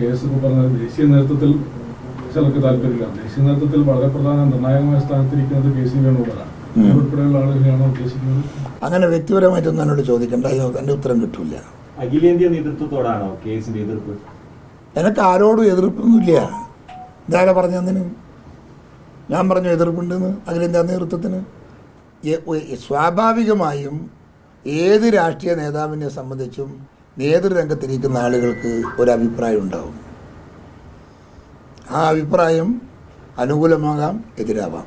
Case ഇപ്പോൾ പറഞ്ഞത് ദേശീയ നേതൃത്വത്തിൽ ചിലർക്ക് താല്പര്യമില്ല. ദേശീയ നേതൃത്വത്തിൽ വളരെ പ്രധാന നിർണായകമായ സ്ഥാനത്തിരിക്കുന്നത് കെ സി ഉം. ഉൾപ്പെടെയുള്ള ആളുകളെയാണ് ഉദ്ദേശിക്കുന്നത്. അങ്ങനെ വ്യക്തിപരമായിട്ടൊന്നും എന്നോട് ചോദിക്കേണ്ട. എന്റെ ഉത്തരം കിട്ടില്ല അഖിലേന്ത്യാ നേതൃത്വത്തോടാണോ കേസിന്റെ എതിർപ്പ്? എനിക്ക് ആരോടും എതിർപ്പൊന്നുമില്ല. ഇതാരാ പറഞ്ഞതിന് ഞാൻ പറഞ്ഞു എതിർപ്പുണ്ടെന്ന്. അഖിലേന്ത്യാ നേതൃത്വത്തിന് സ്വാഭാവികമായും ഏത് രാഷ്ട്രീയ നേതാവിനെ സംബന്ധിച്ചും നേതൃരംഗത്തിരിക്കുന്ന ആളുകൾക്ക് ഒരു അഭിപ്രായം ഉണ്ടാവും. ആ അഭിപ്രായം അനുകൂലമാകാം എതിരാവാം.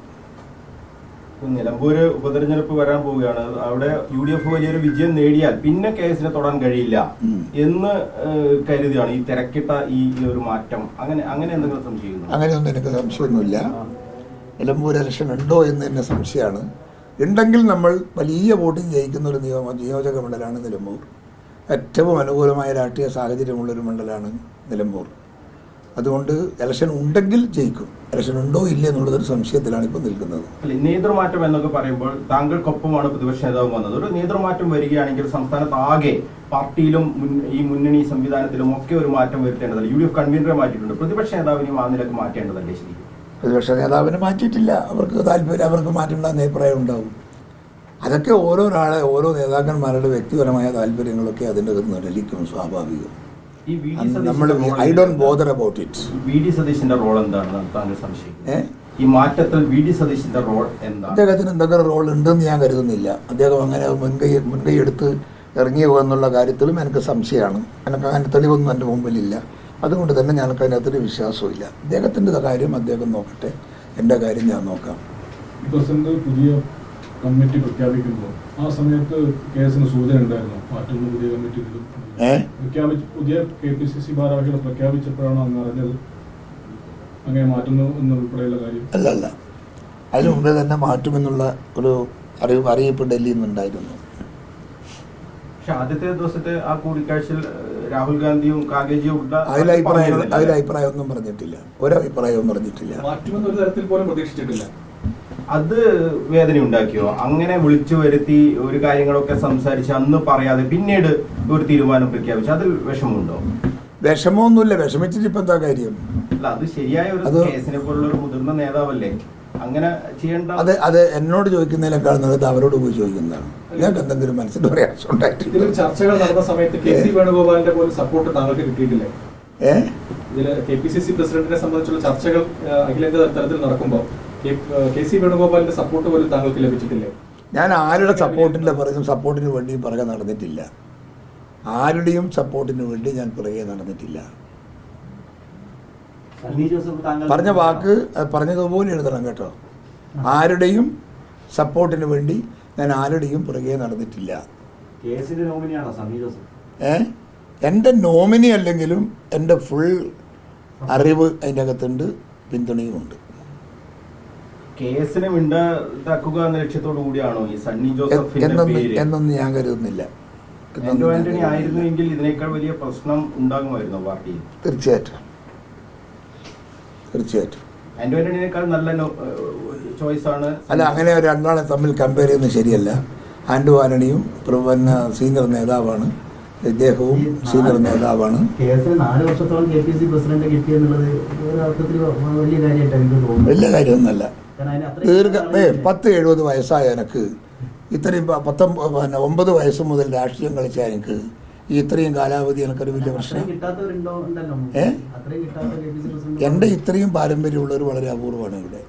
നിലമ്പൂര് ഉപതെരഞ്ഞെടുപ്പ് വരാൻ പോവുകയാണ്. അവിടെ യു ഡി എഫ് വലിയൊരു വിജയം നേടിയാൽ പിന്നെ കേസിനെ തൊടാൻ കഴിയില്ല എന്ന് കരുതിയാണ് ഈ തിരക്കിട്ട ഈ ഒരു മാറ്റം. അങ്ങനെ അങ്ങനെ എന്തെങ്കിലും സംശയം അങ്ങനെയൊന്നും എനിക്ക് സംശയമൊന്നുമില്ല. നിലമ്പൂർ ഇലക്ഷൻ ഉണ്ടോ എന്ന് തന്നെ സംശയമാണ്. ഉണ്ടെങ്കിൽ നമ്മൾ വലിയ വോട്ടിൽ ജയിക്കുന്ന ഒരു നിയോജക മണ്ഡലമാണ് നിലമ്പൂർ. ഏറ്റവും അനുകൂലമായ രാഷ്ട്രീയ സാഹചര്യമുള്ളൊരു മണ്ഡലമാണ് നിലമ്പൂർ. അതുകൊണ്ട് ഇലക്ഷൻ ഉണ്ടെങ്കിൽ ജയിക്കും. ഇലക്ഷൻ ഉണ്ടോ ഇല്ല എന്നുള്ളതൊരു സംശയത്തിലാണ് ഇപ്പോൾ നിൽക്കുന്നത്. നേതൃമാറ്റം എന്നൊക്കെ പറയുമ്പോൾ താങ്കൾക്കൊപ്പമാണ് പ്രതിപക്ഷ നേതാവ് വന്നത്. ഒരു നേതൃമാറ്റം വരികയാണെങ്കിൽ സംസ്ഥാനത്ത് ആകെ പാർട്ടിയിലും ഈ മുന്നണി സംവിധാനത്തിലും ഒക്കെ ഒരു മാറ്റം വരുത്തേണ്ടതല്ല? യു ഡി എഫ് കൺവീനറെ മാറ്റിയിട്ടുണ്ട്. പ്രതിപക്ഷ നേതാവിനെയും ആ നിലയ്ക്ക് മാറ്റേണ്ടതല്ലേ ശരി പ്രതിപക്ഷ നേതാവിനെ മാറ്റിയിട്ടില്ല. അവർക്ക് താല്പര്യം അവർക്ക് മാറ്റേണ്ട അഭിപ്രായം ഉണ്ടാവും. അതൊക്കെ ഓരോരാളെ ഓരോ നേതാക്കന്മാരുടെ വ്യക്തിപരമായ താല്പര്യങ്ങളൊക്കെ അതിന്റെ അകത്ത് നിഴലിക്കും സ്വാഭാവികം. നമ്മൾ I don't bother about it V D സതീശിന്റെ role എന്താണെന്ന് താങ്കൾ സംശയിക്കുന്നത് ഏ? ഈ മാറ്റത്തിൽ വി ഡി സതീശന്റെ റോൾ എന്താണ് അദ്ദേഹത്തിന് എന്തെങ്കിലും റോൾ ഉണ്ടെന്ന് ഞാൻ കരുതുന്നില്ല. അദ്ദേഹം അങ്ങനെ മുൻകൈ മുൻകൈ എടുത്ത് ഇറങ്ങി എന്നുള്ള കാര്യത്തിലും എനിക്ക് സംശയമാണ്. എനിക്ക് അങ്ങനെ തെളിവൊന്നും എന്റെ മുമ്പിലില്ല. അതുകൊണ്ട് തന്നെ ഞങ്ങൾക്ക് അതിനകത്തൊരു വിശ്വാസമില്ല അദ്ദേഹത്തിന്റെ കാര്യം അദ്ദേഹം നോക്കട്ടെ. എന്റെ കാര്യം ഞാൻ നോക്കാം. പുതിയ കമ്മിറ്റി പ്രഖ്യാപിക്കുമ്പോൾ ആ സമയത്ത് കേസിന് സൂചന ഉണ്ടായിരുന്നു. മാറ്റുന്ന പുതിയ കമ്മിറ്റി പ്രഖ്യാപിച്ച് പുതിയ കെ പി സി സി ഭാരവാഹികളെ പ്രഖ്യാപിച്ചപ്പോഴാണ് അന്ന് അറിഞ്ഞത്? അങ്ങനെ മാറ്റുന്നു എന്നുൾപ്പെടെയുള്ള കാര്യം. അല്ല അല്ല. അതിന് മുമ്പേ തന്നെ മാറ്റുമെന്നുള്ള ഒരു അറിവ് അറിയിപ്പ് ഡൽഹിയിൽ നിന്നുണ്ടായിരുന്നു. പക്ഷെ ആദ്യത്തെ ദിവസത്തെ ആ കൂടിക്കാഴ്ചയിൽ രാഹുൽ ഗാന്ധിയും കാഗേജിയും അതിലഭിപ്രായം അതിലഭിപ്രായം അഭിപ്രായമൊന്നും പറഞ്ഞിട്ടില്ല. ഒരഭിപ്രായവും പറഞ്ഞിട്ടില്ല. മാറ്റുമെന്ന് ഒരു തരത്തിൽ പോലും പ്രതീക്ഷിച്ചിട്ടില്ല. അത് വേദന ഉണ്ടാക്കിയോ അങ്ങനെ വിളിച്ചു വരുത്തി ഒരു കാര്യങ്ങളൊക്കെ സംസാരിച്ച് അന്ന് പറയാതെ പിന്നീട് ഒരു തീരുമാനം പ്രഖ്യാപിച്ചു അതിൽ വിഷമമുണ്ടോ? വിഷമമൊന്നുമില്ല. വിഷമിച്ചിട്ട് ഇപ്പൊ എന്താ കാര്യം? അല്ല അത് ശരിയായ ഒരു കേസിനെ പോലുള്ള ഒരു മുതിർന്ന നേതാവല്ലേ? അങ്ങനെ ചെയ്യേണ്ട അത് അത് എന്നോട് ചോദിക്കുന്നതിനേക്കാൾ നല്ലത് അവരോട് പോയി ചോദിക്കുന്നതാണ്. ഞങ്ങൾക്ക് എന്തെങ്കിലും മനസ്സിൽ പ്രയാസം ഉണ്ടായിട്ടില്ല ചർച്ചകൾ നടന്ന സമയത്ത് കെ സി വേണുഗോപാലിന്റെ പോലും സപ്പോർട്ട് താങ്കൾക്ക് കിട്ടിയിട്ടില്ലേ? ഏഹ് ഇതിൽ കെ പി സി സി പ്രസിഡന്റിനെ സംബന്ധിച്ചുള്ള ചർച്ചകൾ അഖിലേന്ത്യാ തലത്തിൽ നടക്കുമ്പോൾ കെ സി വേണുഗോപാലിന്റെ സപ്പോർട്ട് പോലും താങ്കൾക്ക് ലഭിച്ചിട്ടില്ലേ? ഞാൻ ആരുടെ സപ്പോർട്ടിന്റെ പിറകും സപ്പോർട്ടിന് വേണ്ടിയും പിറകെ നടന്നിട്ടില്ല. ആരുടെയും സപ്പോർട്ടിന് വേണ്ടി ഞാൻ പിറകെ നടന്നിട്ടില്ല. പറഞ്ഞ വാക്ക് പറഞ്ഞതുപോലെ എഴുതണം കേട്ടോ. ആരുടെയും സപ്പോർട്ടിന് വേണ്ടി ഞാൻ ആരുടെയും പിറകെ നടന്നിട്ടില്ല. ഏ? എന്റെ നോമിനി അല്ലെങ്കിലും എന്റെ ഫുൾ അറിവ് അതിന്റെ അകത്തുണ്ട് പിന്തുണയുമുണ്ട്. കേസിനെ മിണ്ടാക്കുക എന്ന ലക്ഷ്യത്തോടു കൂടിയാണോ ഈ സണ്ണി ജോസഫ് ജോസഫിന്റെ എന്നൊന്നും പേര്? എന്നൊന്നും ഞാൻ കരുതുന്നില്ല. ആന്റോ ആന്റണി ആയിരുന്നുവെങ്കിൽ ഇതിനേക്കാൾ വലിയ പ്രശ്നം ഉണ്ടാകുമായിരുന്നു പാർട്ടിയിൽ? തീർച്ചയായിട്ടും. തീർച്ചയായിട്ടും. ആന്റോ ആന്റണിയേക്കാൾ നല്ല ചോയ്സ് ആണ് അല്ല അങ്ങനെ രണ്ടാളെ തമ്മിൽ കമ്പയർ ചെയ്യുന്നത് ശരിയല്ല. ആൻഡു ആന്റണിയും പിന്നെ സീനിയർ നേതാവാണ്. ഇദ്ദേഹവും സീനിയർ നേതാവാണ്. വലിയ കാര്യമായിട്ട് ദീർഘ ഏ പത്ത് എഴുപത് വയസ്സായ എനിക്ക് ഇത്രയും പത്തൊമ്പ പിന്നെ ഒമ്പത് വയസ്സ് മുതൽ രാഷ്ട്രീയം കളിച്ച എനിക്ക് ഈ ഇത്രയും കാലാവധി എനിക്കൊരു വലിയ പ്രശ്നം. ഏ? എന്റെ ഇത്രയും പാരമ്പര്യമുള്ളവർ വളരെ അപൂർവമാണ് ഇവിടെ.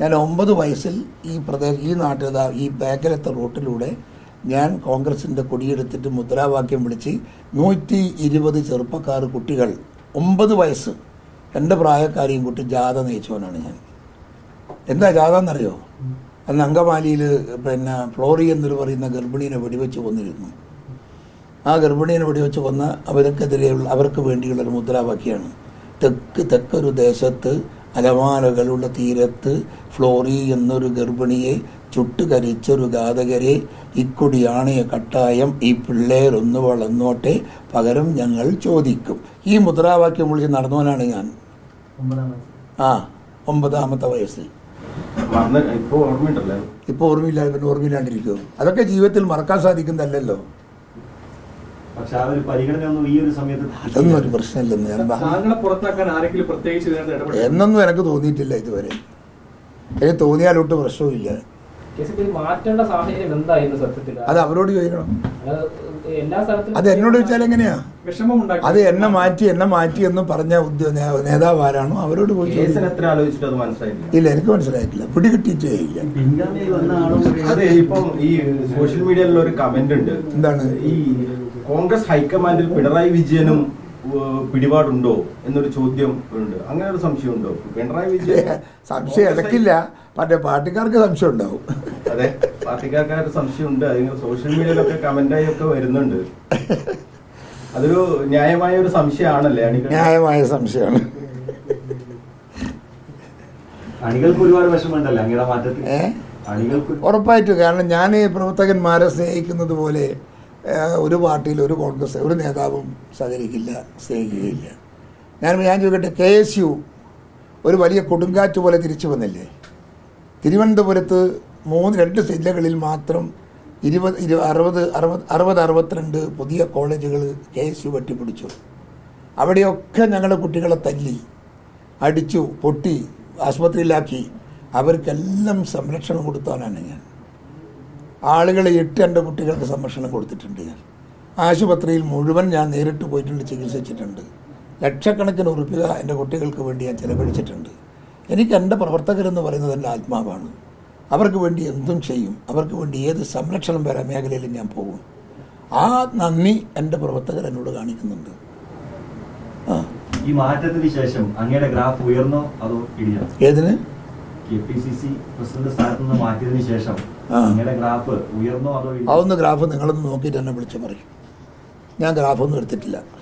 ഞാൻ ഒമ്പത് വയസ്സിൽ ഈ പ്രദേശം ഈ നാട്ടിൽ ഈ ബേക്കലത്തെ റോട്ടിലൂടെ ഞാൻ കോൺഗ്രസിന്റെ കൊടിയെടുത്തിട്ട് മുദ്രാവാക്യം വിളിച്ച് നൂറ്റി ഇരുപത് ചെറുപ്പക്കാർ കുട്ടികൾ ഒമ്പത് വയസ്സ് എന്റെ പ്രായക്കാരെയും കൂട്ടി ജാഥ നയിച്ചവനാണ് ഞാൻ. എന്താ ജാഥ എന്നറിയോ അന്ന് അങ്കമാലിയിൽ പിന്നെ ഫ്ലോറി എന്നൊരു പറയുന്ന ഗർഭിണീനെ വെടിവെച്ച് കൊന്നിരുന്നു. ആ ഗർഭിണീനെ വെടിവെച്ച് കൊന്ന അവർക്കെതിരെയുള്ള അവർക്ക് വേണ്ടിയുള്ള ഒരു മുദ്രാവാക്യമാണ്. തെക്ക് തെക്കൊരു ദേശത്ത് അലമാലകളുടെ തീരത്ത് ഫ്ലോറി എന്നൊരു ഗർഭിണിയെ ചുട്ടുകരിച്ചൊരു ഘാതകരെ ഇക്കൊടിയാണയ കട്ടായം ഈ പിള്ളേരൊന്ന് വളർന്നോട്ടെ പകരം ഞങ്ങൾ ചോദിക്കും. ഈ മുദ്രാവാക്യം വിളിച്ച് നടന്നവനാണ് ഞാൻ. ആ ഒമ്പതാമത്തെ വയസ്സിൽ. ഇപ്പൊ ഓർമ്മയുണ്ടല്ലോ. ഇപ്പോൾ ഓർമ്മയില്ല പിന്നെ ഓർമ്മയില്ലാണ്ടിരിക്കും അതൊക്കെ ജീവിതത്തിൽ മറക്കാൻ സാധിക്കുന്നതല്ലല്ലോ. അതൊന്നും ഒരു പ്രശ്നമില്ലെന്ന് എന്നൊന്നും എനിക്ക് തോന്നിയിട്ടില്ല ഇതുവരെ. എനിക്ക് തോന്നിയാലൊട്ട് പ്രശ്നവുമില്ല. എന്തായിരുന്നു സത്യത്തിൽ അത് അവരോട് ചോദിക്കണം. അത് എല്ലാ സ്ഥലത്തും അത് എന്നോട് ചോദിച്ചാൽ എങ്ങനെയാ? അത് എന്നെ മാറ്റി എന്നെ മാറ്റി എന്ന് പറഞ്ഞ നേതാവ് ആരാണോ അവരോട് പോയി കേസിന് എത്ര ആലോചിച്ചിട്ട് അത് മനസ്സിലായില്ല ഇല്ല എനിക്ക് മനസ്സിലായിട്ടില്ല. പിടികിട്ടിയിട്ടേ ഇല്ല. പിൻഗാമിയായി വന്ന ആളും അതെ ഇപ്പം ഈ സോഷ്യൽ മീഡിയയിൽ ഒരു കമന്റ് ഉണ്ട്. എന്താണ്? ഈ കോൺഗ്രസ് ഹൈക്കമാൻഡിൽ പിണറായി വിജയനും പിടിപാടുണ്ടോ എന്നൊരു ചോദ്യം ഉണ്ട്. അങ്ങനെ ഒരു സംശയം ഉണ്ടോ പിണറായി വിജയൻ സംശയം ഇടയ്ക്കില്ല. മറ്റേ പാർട്ടിക്കാർക്ക് സംശയം ഉണ്ടാവും. അതെ. പാർട്ടിക്കാർക്ക് സംശയമുണ്ട്. ഒരു സംശയം ഉണ്ട് അതിങ്ങനെ സോഷ്യൽ മീഡിയയിലൊക്കെ കമന്റായി ഒക്കെ വരുന്നുണ്ട്. അതൊരു ന്യായമായ ഒരു സംശയമാണല്ലേ അണികൾ ന്യായമായ സംശയമാണ്. അണികൾക്ക് ഒരുപാട് വിഷമമുണ്ടല്ലോ അങ്ങയുടെ മാറ്റത്തിൽ? ഉറപ്പായിട്ടും. കാരണം ഞാൻ ഈ പ്രവർത്തകന്മാരെ സ്നേഹിക്കുന്നത് പോലെ ഒരു പാർട്ടിയിൽ ഒരു കോൺഗ്രസ് ഒരു നേതാവും സഹകരിക്കില്ല സ്നേഹിക്കുകയില്ല. ഞാൻ ഞാൻ ചോദിക്കട്ടെ കെ എസ് യു ഒരു വലിയ കൊടുങ്കാറ്റ് പോലെ തിരിച്ചു വന്നില്ലേ? തിരുവനന്തപുരത്ത് മൂന്ന് രണ്ട് ജില്ലകളിൽ മാത്രം ഇരുപത് ഇരു അറുപത് അറുപത് അറുപത് അറുപത്തിരണ്ട് പുതിയ കോളേജുകൾ കെ എസ് യു വെട്ടിപ്പിടിച്ചു. അവിടെയൊക്കെ ഞങ്ങളുടെ കുട്ടികളെ തല്ലി അടിച്ചു പൊട്ടി ആശുപത്രിയിലാക്കി. അവർക്കെല്ലാം സംരക്ഷണം കൊടുത്തവനാണ് ഞാൻ. ആളുകളെ എട്ട് എന്റെ കുട്ടികൾക്ക് സംരക്ഷണം കൊടുത്തിട്ടുണ്ട് ഞാൻ. ആശുപത്രിയിൽ മുഴുവൻ ഞാൻ നേരിട്ട് പോയിട്ടുണ്ട് ചികിത്സിച്ചിട്ടുണ്ട്. ലക്ഷക്കണക്കിന് ഉറപ്പിക എന്റെ കുട്ടികൾക്ക് വേണ്ടി ഞാൻ ചിലവഴിച്ചിട്ടുണ്ട്. എനിക്ക് എന്റെ പ്രവർത്തകരെന്ന് പറയുന്നത് എന്റെ ആത്മാവാണ്. അവർക്ക് വേണ്ടി എന്തും ചെയ്യും. അവർക്ക് വേണ്ടി ഏത് സംരക്ഷണം വരാ മേഖലയിലും ഞാൻ പോകും. ആ നന്ദി എന്റെ പ്രവർത്തകർ എന്നോട് കാണിക്കുന്നുണ്ട്. ആ. ഈ മാറ്റത്തിന് ശേഷം അങ്ങയുടെ ഗ്രാഫ് ഉയർന്നോ അതോ ഇടിഞ്ഞോ? ഏതിന്? K P C C president സ്ഥാനത്ത് നിന്ന് മാറ്റിയതിന് ശേഷം. അങ്ങയുടെ ഗ്രാഫ് ഉയർന്നോ അതോ? അതൊന്ന് ഗ്രാഫ് നിങ്ങളൊന്ന് നോക്കിയിട്ട് എന്നെ വിളിച്ചു പറയും. ഞാൻ ഗ്രാഫൊന്നും എടുത്തിട്ടില്ല.